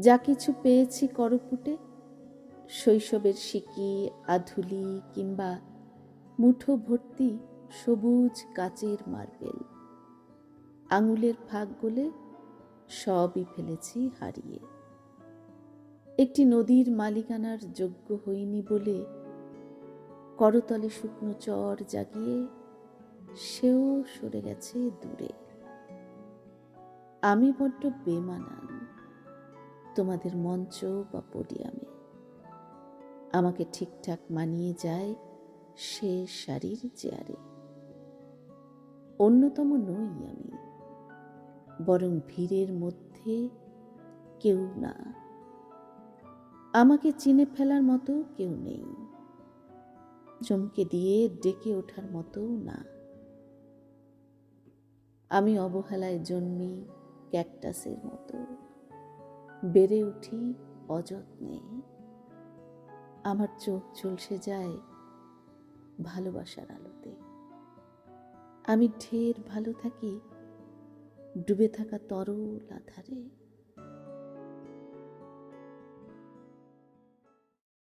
যা কিছু পেয়েছি করপুটে, শৈশবের সিকি আধুলি কিংবা মুঠো ভর্তি সবুজ কাচের মার্বেল। আঙুলের ফাঁক গলে সবই ফেলেছি হারিয়ে। একটি নদীর মালিকানার যোগ্য হইনি বলে করতলে শুকনো চর জাগিয়ে সেও সরে গেছে দূরে। আমি বড্ড বেমানান। তোমাদের মঞ্চ বা পোডিয়ামে। আমাকে ঠিকঠাক মানিয়ে যায় সে শাড়ির চেয়ারে। অন্যতম নই আমি, বরং ভিড়ের মধ্যে কেউ না। আমাকে চিনে ফেলার মতো কেউ নেই, চমকে দিয়ে ডেকে ওঠার মতো না। আমি অবহেলায় জন্মি ক্যাকটাসের মতো। বেড়ে উঠি অযত্নে। আমার চোখ ঝলসে যায় ভালোবাসার আলোতে। আমি ঢের ভালো থাকি, ডুবে থাকা তরল আধারে।